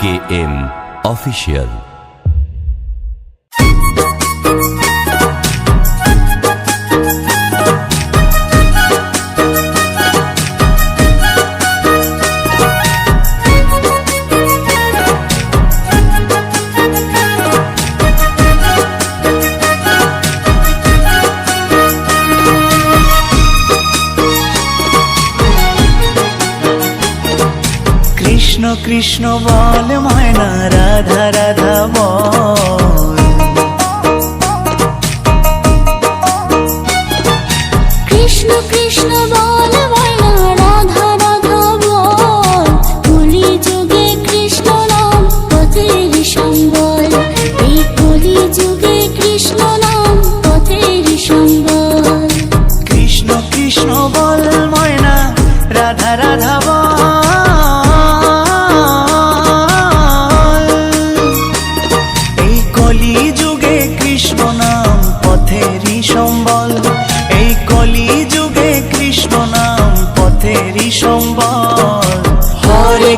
কে M official Krishna বল ময়না রাধা